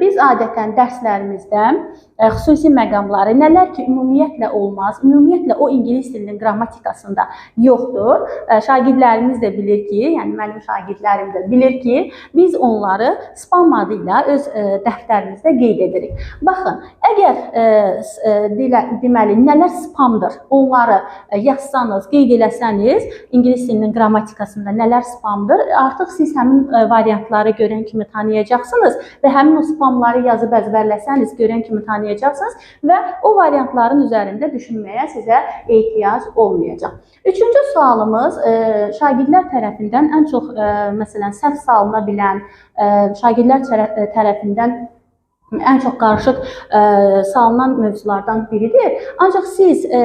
biz adətən dərslərimizdə e, xüsusi məqamları, nələr ki, ümumiyyətlə olmaz, ümumiyyətlə o ingilis dilinin qrammatikasında yoxdur. E, şagirdlərimiz də bilir ki, yəni mənim şagirdlərim də bilir ki, biz onları spam adı ilə öz e, dəftərimizdə qeyd edirik. Baxın, əgər e, e, dilə, deməli nələr spamdır, onları e, yazsanız, qeyd eləsəniz, ingilis dilinin qrammatikasında nələr spamdır, artıq siz həmin e, variantları görən kimi tanıyacaqsınız və həmin o spamları yazıb əzbərləsəniz, görən kimi tanıyacaqsınız və o variantların üzərində düşünməyə sizə ehtiyac olmayacaq. Üçüncü sualımız e, şagirdlər tərəfindən ən çox e, məsələn səhv salına bilən, e, şagirdlər e, tərəfindən ən çox qarışıq ə, salınan mövzulardan biridir. Ancaq siz ə,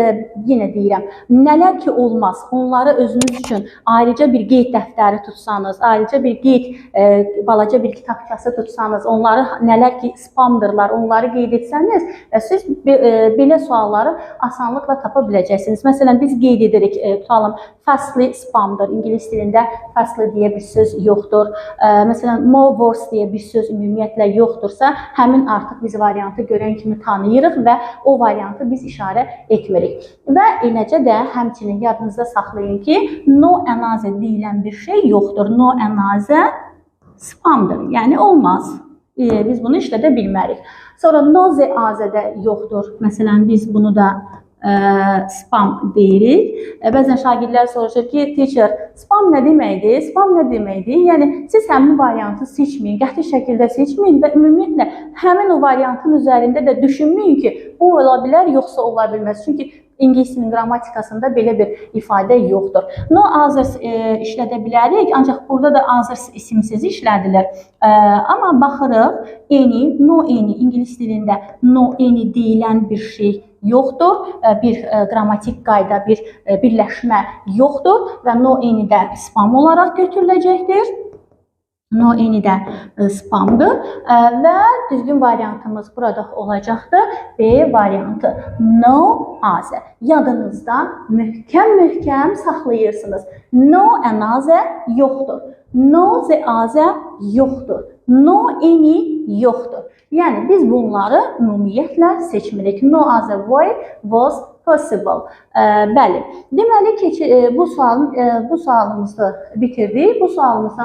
yenə deyirəm, nələr ki olmaz, onları özünüz üçün ayrıca bir qeyd dəftəri tutsanız, ayrıca bir qeyd ə, balaca bir kitabçası tutsanız, onları nələr ki spamdırlar, onları qeyd etsəniz, siz ə, belə sualları asanlıqla tapa biləcəksiniz. Məsələn, biz qeyd edirik, ə, tutalım, fastly spamdır. İngilis dilində fastly deyə bir söz yoxdur. Ə, Məsələn, more worse deyə bir söz ümumiyyətlə yoxdursa, həmin artıq biz variantı görən kimi tanıyırıq və o variantı biz işarə etmirik. Və eləcə də həmçinin yadınızda saxlayın ki, no another deyilən bir şey yoxdur. No another spamdır. Yəni olmaz. E, biz bunu işlədə bilmərik. Sonra no the azədə yoxdur. Məsələn, biz bunu da spam deyirik. E, Bəzən şagirdlər soruşur ki, teacher, spam nə deməkdir? Spam nə deməkdir? Yəni siz həmin variantı seçməyin, qəti şəkildə seçməyin və ümumiyyətlə həmin o variantın üzərində də düşünməyin ki, bu ola bilər, yoxsa ola bilməz. Çünki ingilis dilinin qrammatikasında belə bir ifadə yoxdur. No others e, işlədə bilərik, ancaq burada da others isimsiz işlədilir. E, amma baxırıq, any, no any ingilis dilində no any deyilən bir şey yoxdur. E, Bir e, qrammatik qayda, bir e, birləşmə yoxdur və no any də spam olaraq götürüləcəkdir. No any də e, spamdır E, və düzgün variantımız burada olacaqdır. B variantı. No other. Yadınızda möhkəm-möhkəm saxlayırsınız. No another yoxdur. No other yoxdur. No any yoxdur. Yəni biz bunları ümumiyyətlə seçmirik. No other way was possible. Ə, bəli. Deməli ki, bu sualın ə, bu sualımızı bitirdik. Bu sualımızdan